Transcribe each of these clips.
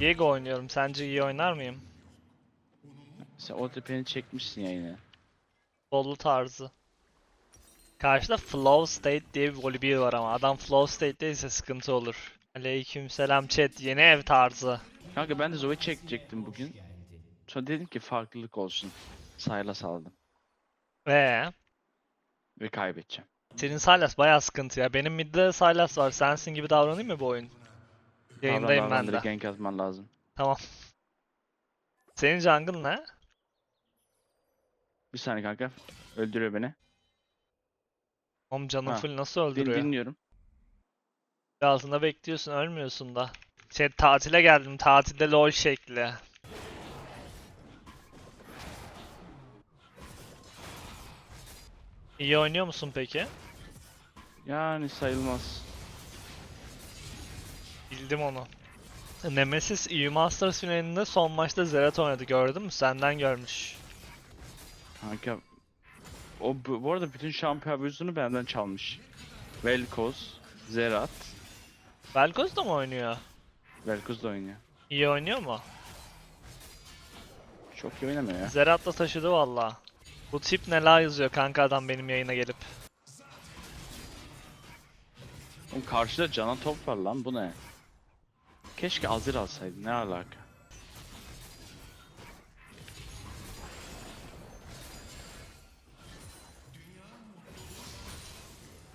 Diego oynuyorum. Sence iyi oynar mıyım? Sen o tepeni çekmişsin ya yine. Bolu tarzı. Karşıda Flow State diye bir volibear var ama adam Flow State değilse sıkıntı olur. Aleykümselam chat. Yeni ev tarzı. Kanka ben de Zoe çekecektim bugün. Sonra dedim ki farklılık olsun. Sayla saldım. Ve Ve kaybedeceğim. senin Sylas bayağı sıkıntı ya. Benim midde Sylas var. Sensin gibi davranayım mı bu oyun? Yayındayım Davran, ben de. direkt gank atman lazım. Tamam. Senin jungle ne? Bir saniye kanka. Öldürüyor beni. Oğlum canım Ha. full nasıl Din, öldürüyor? dinliyorum. Altında bekliyorsun ölmüyorsun da. Şey tatile geldim tatilde lol şekli. İyi oynuyor musun peki? Yani sayılmaz. Bildim onu. Nemesis EU Masters finalinde son maçta Zerat oynadı gördün mü? Senden görmüş. Kanka. O bu, bu arada bütün şampiyon büyüsünü benden çalmış. Velkoz, Zerat. Velkoz da mı oynuyor? Velkoz da oynuyor. İyi oynuyor mu? Çok iyi oynamıyor ya. Zerat da taşıdı valla. Bu tip neler yazıyor kanka adam benim yayına gelip. Oğlum karşıda cana top var lan bu ne? Keşke Azir alsaydı ne alaka?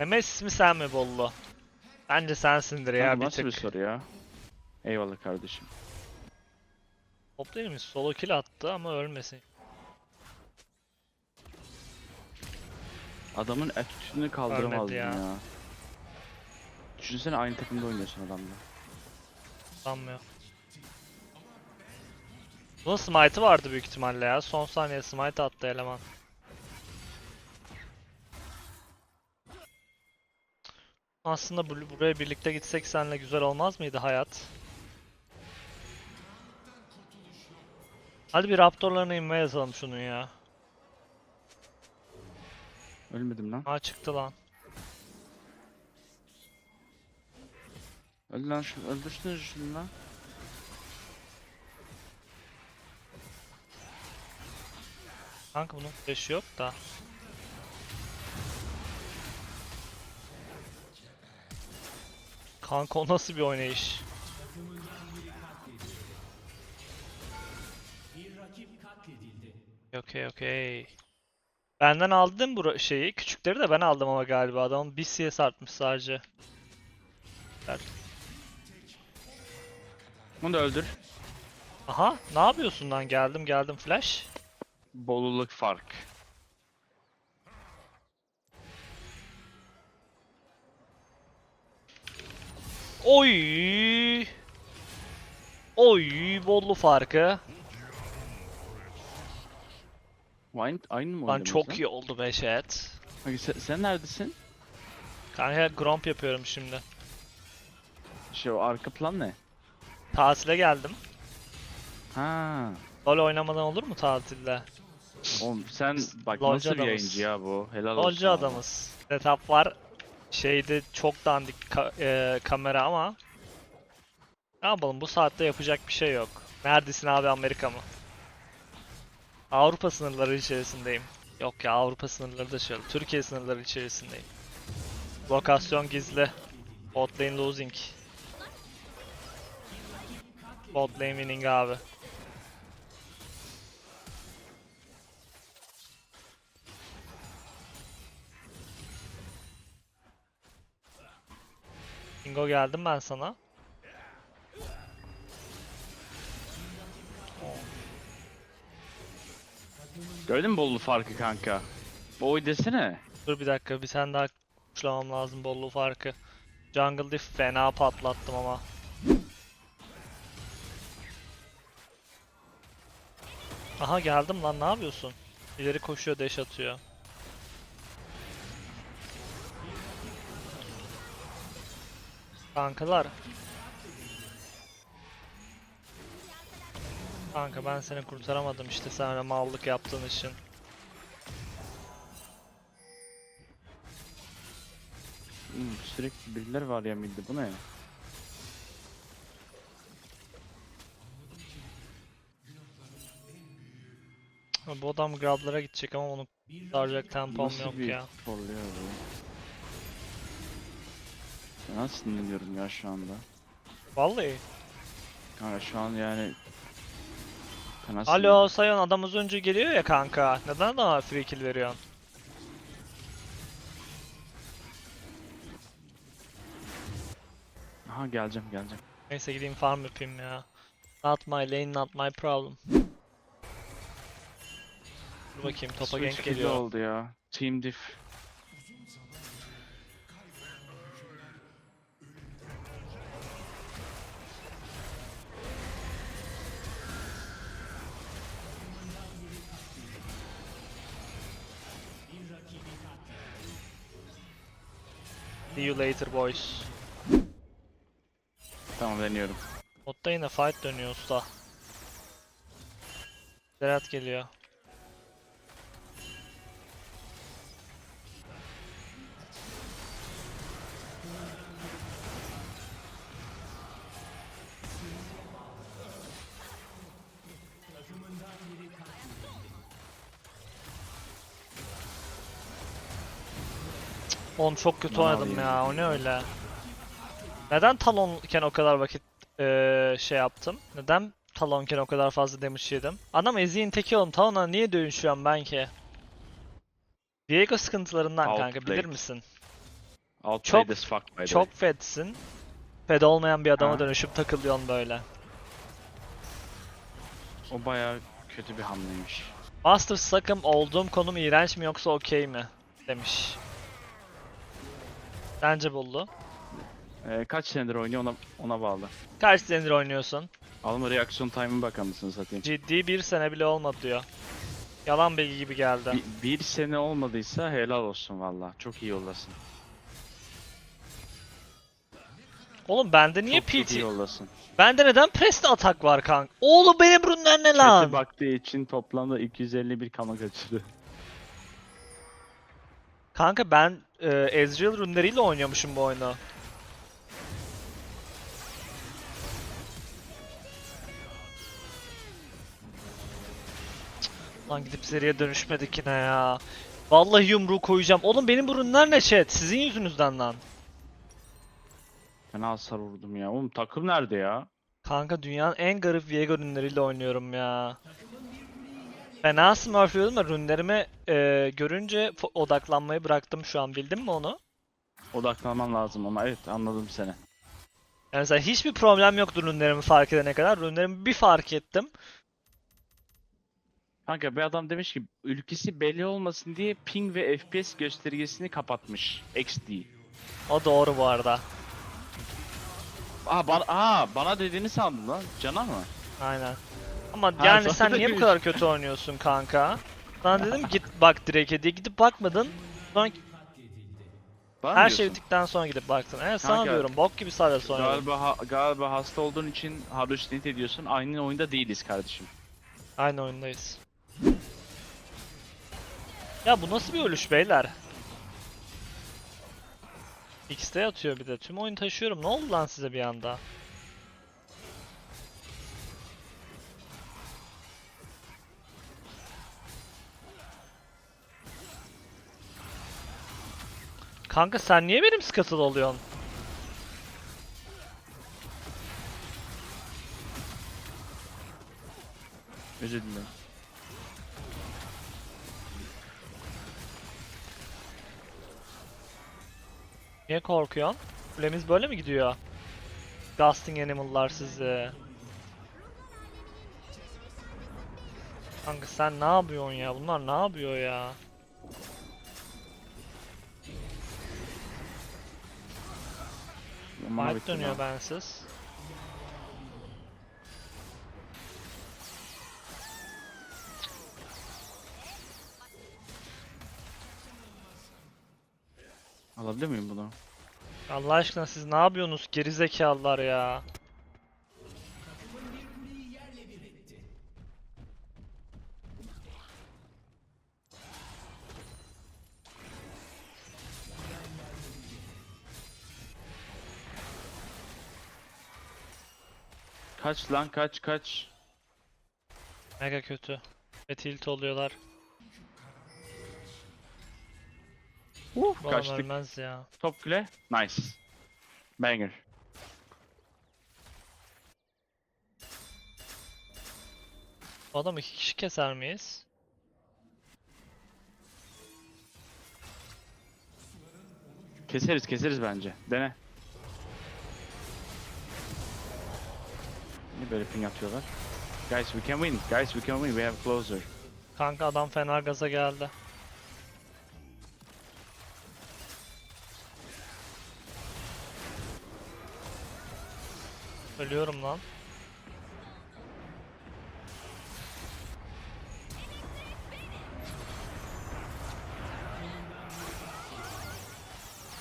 Nemesis mi sen mi Bollu? Bence sensindir ya Kanka bir nasıl tık. bir soru ya? Eyvallah kardeşim. Top değil mi? Solo kill attı ama ölmesin. Adamın attitüdünü kaldıramazdım ya. ya. Düşünsene aynı takımda oynuyorsun adamla. Sanmıyor. Bunun smite'ı vardı büyük ihtimalle ya. Son saniye smite attı eleman. Aslında bu- buraya birlikte gitsek seninle güzel olmaz mıydı hayat? Hadi bir raptorlarına inmeye yazalım şunun ya. Ölmedim lan. Aa çıktı lan. Öl lan şu öldürsene şunu lan. Kanka bunun flash'ı yok da. Kanka o nasıl bir oynayış? Okey okey. Benden aldın bu şeyi. Küçükleri de ben aldım ama galiba. Adamın bir CS artmış sadece. Ver. Bunu da öldür. Aha ne yapıyorsun lan? Geldim geldim flash. Boluluk fark. Oy. Oy bollu farkı. Aynı, aynı mı Lan oynadınız çok iyi oldu be chat. Kanka sen, sen neredesin? Kanka Gromp yapıyorum şimdi. Şey o arka plan ne? Tatile geldim. Ha. LoL oynamadan olur mu tatilde? Oğlum sen bak Lolcu nasıl bir adamız. yayıncı ya bu. Helal olsun. LoL'cu valla. adamız. Setup var. Şeyde çok dandik ka- e, kamera ama ne yapalım bu saatte yapacak bir şey yok. Neredesin abi Amerika mı? Avrupa sınırları içerisindeyim. Yok ya Avrupa sınırları da şöyle. Türkiye sınırları içerisindeyim. Lokasyon gizli. Bot lane losing. Bot lane winning abi. Bingo geldim ben sana. Gördün mü Bolulu farkı kanka? Boy desene. Dur bir dakika bir tane daha kuşlamam lazım bollu farkı. Jungle Diff fena patlattım ama. Aha geldim lan ne yapıyorsun? İleri koşuyor dash atıyor. Kankalar. Kanka ben seni kurtaramadım işte sen öyle mallık yaptığın için. Hmm, sürekli birileri var ya midde bu ne? Bu adam grablara gidecek ama onu kurtaracak tempom yok bir ya. troll ya bu? Ben nasıl sinirleniyorum ya şu anda? Vallahi. Kanka şu an yani... Fena Alo. Sayon adam az önce geliyor ya kanka. Neden adama free kill veriyorsun? Aha geleceğim geleceğim. Neyse gideyim farm yapayım ya. Not my lane, not my problem. Dur bakayım topa Switch gank geliyor. oldu ya. Team diff. See you later boys. Tamam deniyorum. Botta yine fight dönüyor usta. Berat geliyor. Oğlum çok kötü Ben oynadım ya. O ne öyle? Neden talonken o kadar vakit eee, şey yaptım? Neden talonken o kadar fazla damage yedim? Adam Ezik'in teki oğlum. Talon'a niye dönüşüyorum ben ki? Diego sıkıntılarından kanka bilir Outplayed. misin? Outplayed fuck the Çok fedsin. Fed olmayan bir adama Ha. dönüşüp takılıyorsun böyle. O bayağı kötü bir hamleymiş. Master sakım olduğum konum iğrenç mi yoksa okey mi? Demiş. Bence buldu. Ee, kaç senedir oynuyor ona, ona bağlı. Kaç senedir oynuyorsun? Alma reaksiyon time'ı bakar mısın satayım. Ciddi bir sene bile olmadı diyor. Yalan bilgi gibi geldi. Bir, bir sene olmadıysa helal olsun valla. Çok iyi yoldasın. Oğlum bende niye Çok çok PT? iyi yoldasın. Bende neden Presta atak var kanka? Oğlum benim bunlar ne lan? Kötü baktığı için toplamda 251 kama kaçırdı. Kanka ben e, Ezreal runleriyle oynuyormuşum bu oyunu. Lan gidip seriye dönüşmedik yine ya. Vallahi yumruğu koyacağım. Oğlum benim bu runlar ne chat? Sizin yüzünüzden lan. Fena hasar vurdum ya. Oğlum takım nerede ya? Kanka dünyanın en garip Viego runleriyle oynuyorum ya. Fena smurfliyordum da runlerimi e, görünce odaklanmayı bıraktım şu an bildin mi onu? Odaklanmam lazım ama evet anladım seni. Yani mesela hiçbir problem yoktu runlerimi fark edene kadar. Runlerimi bir fark ettim. Kanka bir adam demiş ki ülkesi belli olmasın diye ping ve FPS göstergesini kapatmış. XD. O doğru bu arada. Aa bana, aa, bana dediğini sandım lan. Cana mı? Aynen. Ama Ha, yani sen da niye bu gülüş. kadar kötü oynuyorsun kanka? Sana dedim git bak direkt diye gidip bakmadın. Sonra Bana her şey diyorsun? bittikten sonra gidip baktın. Evet sana Kanka, diyorum bok gibi sadece sonra. Galiba, ha- galiba hasta olduğun için halüsinat ediyorsun. Aynı oyunda değiliz kardeşim. Aynı oyundayız. Ya bu nasıl bir ölüş beyler? X'te atıyor bir de. Tüm oyun taşıyorum. Ne oldu lan size bir anda? Kanka sen niye benim scuttle oluyorsun? Özür dilerim. Niye korkuyorsun? Kulemiz böyle mi gidiyor? Gusting Animal'lar sizi. Kanka sen ne yapıyorsun ya? Bunlar ne yapıyor ya? Aman Fight dönüyor bensiz. Alabilir miyim bunu? Allah aşkına siz ne yapıyorsunuz gerizekalılar ya? Kaç lan kaç kaç. Mega kötü. Ve tilt oluyorlar. Uh, Bu kaçtık. ölmez ya. Top kule. Nice. Banger. Bu adamı iki kişi keser miyiz? Keseriz keseriz bence. Dene. Niye böyle ping atıyorlar? Guys we can win. Guys we can win. We have closer. Kanka adam fena gaza geldi. Ölüyorum lan.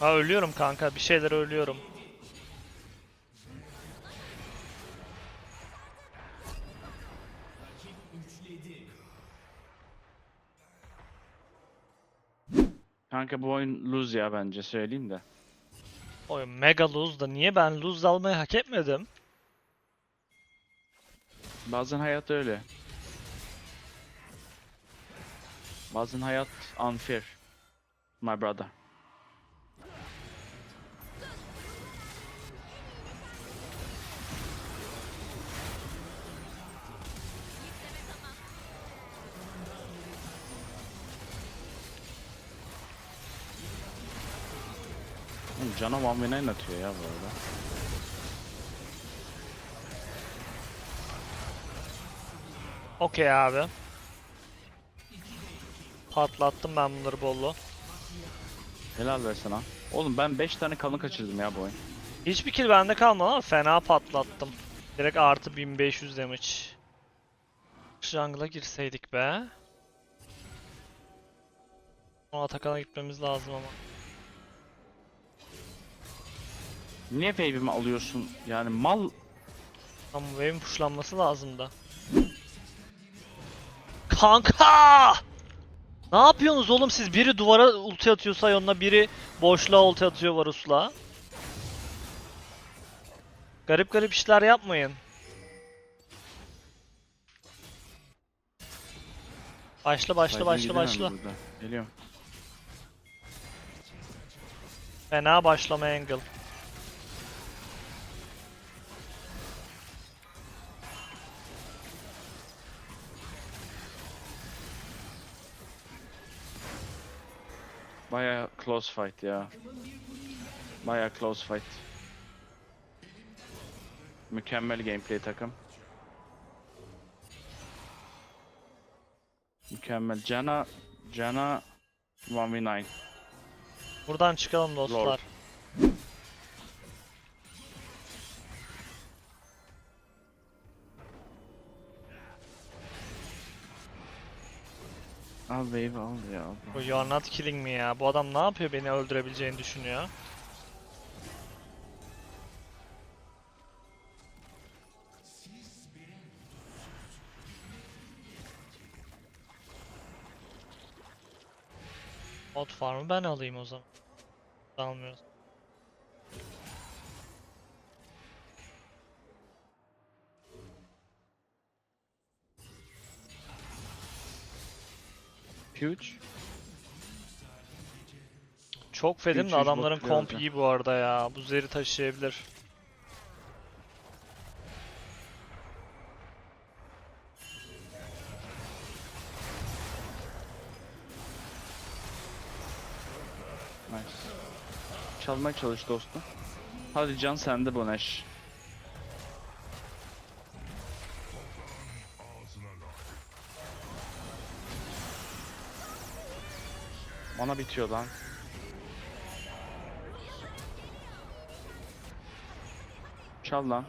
Ha ölüyorum kanka. Bir şeyler ölüyorum. Kanka bu oyun lose ya bence söyleyeyim de. Oy mega lose da niye ben lose almayı hak etmedim? Bazen hayat öyle. Bazen hayat unfair. My brother. Oğlum Cana 1v9 atıyor ya bu arada. Okey abi. Patlattım ben bunları bollu. Helal ver sana. Oğlum ben 5 tane kalın kaçırdım ya bu oyun. Hiçbir kill bende kalmadı ama fena patlattım. Direkt artı 1500 damage. Jungle'a girseydik be. O Atakan'a gitmemiz lazım ama. Niye wave'imi alıyorsun? Yani mal Ama wave'in pushlanması lazım da. Kanka! Ne yapıyorsunuz oğlum siz? Biri duvara ulti atıyor Sayon'la, biri boşluğa ulti atıyor Varus'la. Garip garip işler yapmayın. Başla başla başla başla. Geliyorum. Fena başlama angle. Close fight ya. Baya close fight. Mükemmel gameplay takım. Mükemmel. Cana Cana 1v9. Buradan çıkalım dostlar. Al wave al ya. Bu you are not killing me ya. Bu adam ne yapıyor beni öldürebileceğini düşünüyor. Bot farmı ben alayım o zaman. Almıyoruz. Huge. Çok fedim de 300 adamların komp iyi bu arada ya. Bu zeri taşıyabilir. Nice. Çalmaya çalış dostum. Hadi can sende bu Neş. Ona bitiyor lan. Çal lan.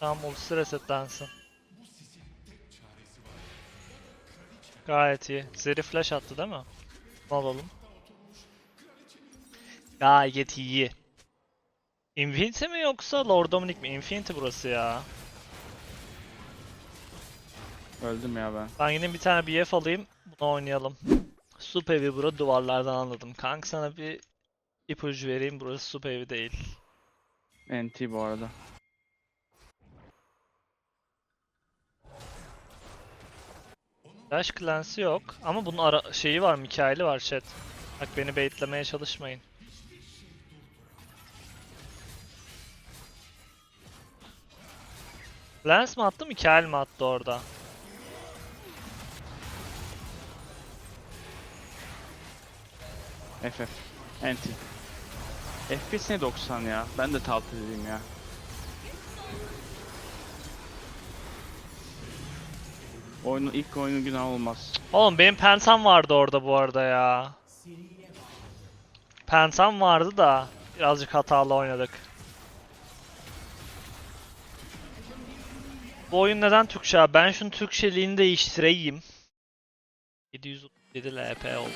Tamam ultisi resetlensin. Gayet iyi. Zeri flash attı değil mi? Alalım. Gayet iyi. Infinity mi yoksa Lord Dominic mi? Infinity burası ya. Öldüm ya ben. Ben yine bir tane BF alayım. Bunu oynayalım. Sup evi bura duvarlardan anladım. Kanka sana bir ipucu vereyim. Burası sup evi değil. NT bu arada. Flash Clans'i yok ama bunun ara şeyi var, Mikail'i var chat. Bak beni baitlemeye çalışmayın. Lens mi attı, Mikail mi attı orada? FF. Anti. FPS ne 90 ya? Ben de tatil edeyim ya. Oyunu ilk oyunu günah olmaz. Oğlum benim pensam vardı orada bu arada ya. Pensam vardı da birazcık hatalı oynadık. Bu oyun neden Türkçe abi? Ben şunun Türkçeliğini değiştireyim. 737 LP oldu.